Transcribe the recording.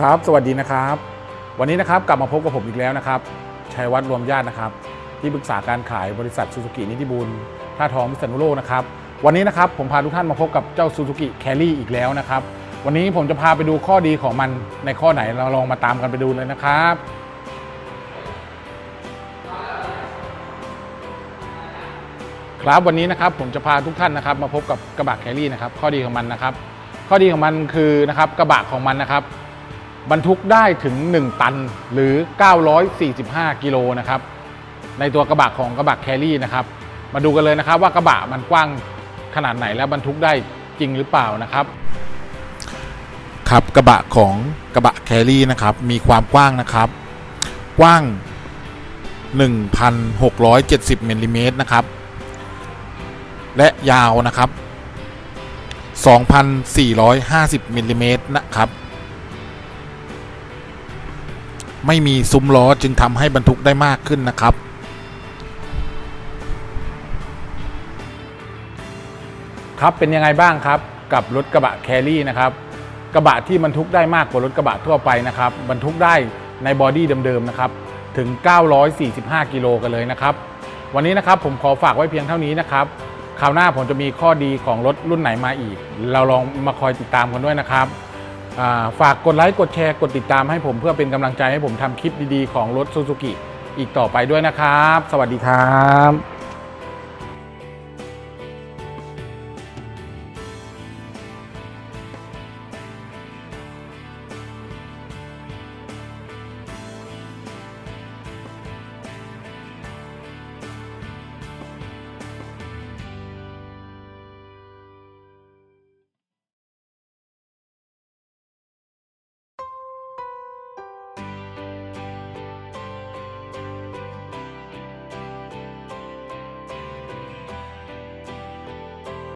ครับ สวัสดีนะครับ วันนี้นะครับกลับมาพบกับผมอีกแล้วนะครับชัยวัฒน์รวมญาตินะครับ ที่ปรึกษาการขายบริษัทซูซูกินิติบูลท่าทองพิษณุโลกนะครับ วันนี้นะครับผมพาทุกท่านมาพบกับเจ้าซูซูกิแครี่อีกแล้วนะครับ วันนี้ผมจะพาไปดูข้อดีของมันในข้อไหนเราลองมาตามกันไปดูเลยนะครับครับวันนี้นะครับผมจะพาทุกท่านนะครับ มาพบกับกระบะแครี่นะครับ ข้อดีของมันนะครับ ข้อดีของมันคือนะครับกระบะของมันนะครับ บรรทุกได้ถึง 1 ตันหรือ 945 กิโลนะครับ ในตัวกระบะของกระบะแครี่นะครับ มาดูกันเลยนะครับว่ากระบะมันกว้างขนาดไหนและบรรทุกได้จริงหรือเปล่านะครับ ครับกระบะของกระบะแครี่นะครับ มีความกว้างนะครับ กว้าง 1,670มิลลิเมตรนะครับ และยาวนะครับ 2,450มิลลิเมตรนะครับ ไม่มีซุ้มล้อจึงทำให้บรรทุกได้มากขึ้นนะครับ ครับเป็นยังไงบ้างครับกับรถกระบะแครี่นะครับกระบะที่บรรทุกได้มากกว่ารถกระบะทั่วไปนะครับบรรทุกได้ในบอดี้เดิมๆนะครับถึง 945 กิโลกันเลยนะครับ วันนี้นะครับผมขอฝากไว้เพียงเท่านี้นะครับคราวหน้าผมจะมีข้อดีของรถรุ่นไหนมาอีก เราลองมาคอยติดตามกันด้วยนะครับ ฝากกดไลค์กดแชร์กดติดตามให้ผมเพื่อเป็นกำลังใจให้ผมทำคลิปดีๆของรถซูซูกิอีกต่อไปด้วยนะครับ สวัสดีครับ